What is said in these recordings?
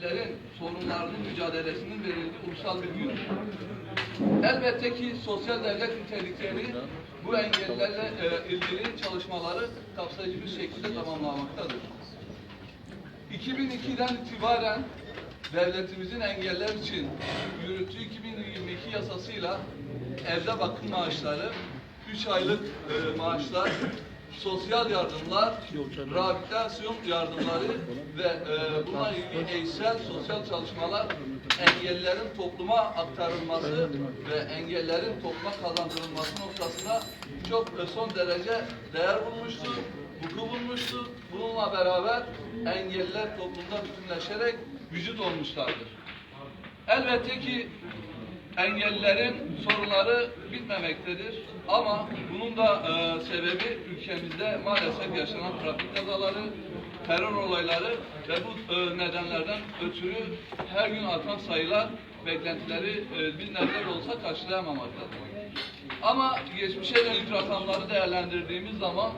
Engellilerin sorunlarının mücadelesinin verildiği ulusal bir gün. Elbette ki sosyal devlet nitelikleri bu engellerle e, ilgili çalışmaları kapsayıcı bir şekilde tamamlamaktadır. 2002'den itibaren devletimizin engeller için yürüttüğü 2022 yasasıyla evde bakım maaşları, 3 aylık e, maaşlar, sosyal yardımlar, rehabilitasyon yardımları ve e, buna ilgili eğitsel sosyal çalışmalar engellilerin topluma aktarılması ve engellerin topluma kazandırılması noktasında çok e, son derece değer bulmuştur, vuku bulmuştur. Bununla beraber engelliler toplumda bütünleşerek vücut olmuşlardır. Elbette ki engellilerin sorunları bitmemektedir. Ama bunun da e, sebebi ülkemizde maalesef yaşanan trafik kazaları, terör olayları ve bu e, nedenlerden ötürü her gün artan sayılar beklentileri e, bir nebze olsa karşılayamamaktadır. Ama geçmişe dönük rakamları değerlendirdiğimiz zaman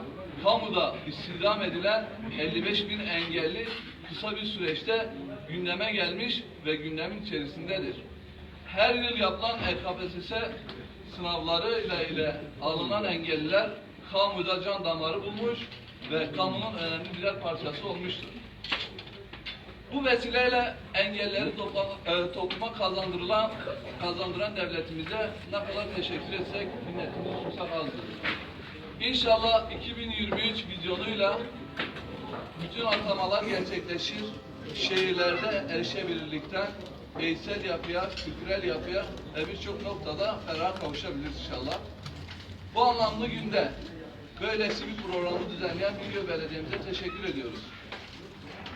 kamuda istihdam edilen 55 bin engelli kısa bir süreçte gündeme gelmiş ve gündemin içerisindedir. Her yıl yapılan EKPSS sınavları ile, ile alınan engelliler kamuda can damarı bulmuş ve kamunun önemli birer parçası olmuştur. Bu vesileyle engelleri topla, e, topluma kazandırılan, kazandıran devletimize ne kadar teşekkür etsek minnetimizi sunsak azdır. İnşallah 2023 vizyonuyla bütün atamalar gerçekleşir. Şehirlerde erişebilirlikten eğitsel yapıya, kültürel yapıya ve birçok noktada ferah kavuşabiliriz inşallah. Bu anlamlı günde böylesi bir programı düzenleyen Bingöl Belediye'mize teşekkür ediyoruz.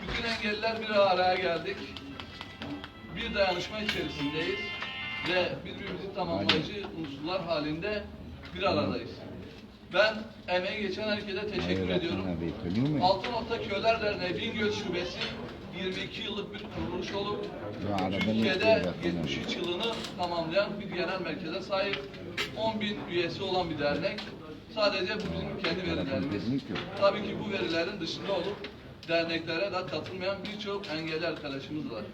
Bütün engelliler bir araya geldik. Bir dayanışma içerisindeyiz ve birbirimizi tamamlayıcı unsurlar halinde bir aradayız. Ben emeği geçen herkese teşekkür ediyorum. Altınokta Köyler Derneği Bingöl Şubesi 22 yıllık bir kuruluş olup Türkiye'de 73 yılını tamamlayan bir genel merkeze sahip 10 bin üyesi olan bir dernek. Sadece bu bizim kendi verilerimiz. Tabii ki bu verilerin dışında olup derneklere de katılmayan birçok engelli arkadaşımız var.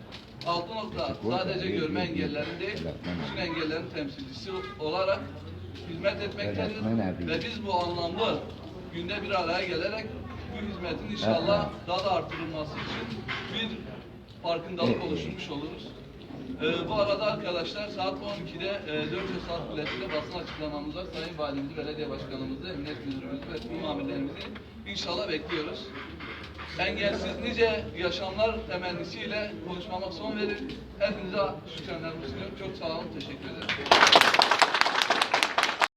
Altınokta sadece görme engellerin değil, bütün engellerin temsilcisi olarak hizmet etmektedir. Ve biz bu anlamlı günde bir araya gelerek bu hizmetin inşallah daha da artırılması için farkındalık oluşturmuş oluruz. Ee, bu arada arkadaşlar saat 12'de e, 4 saat kulesiyle basın açıklamamıza Sayın Valimizi, Belediye Başkanımızı, Emniyet Müdürümüzü ve tüm amirlerimizi inşallah bekliyoruz. Engelsiz nice yaşamlar temennisiyle konuşmama son verir. Hepinize şükranlarımı sunuyorum. Çok sağ olun, teşekkür ederim.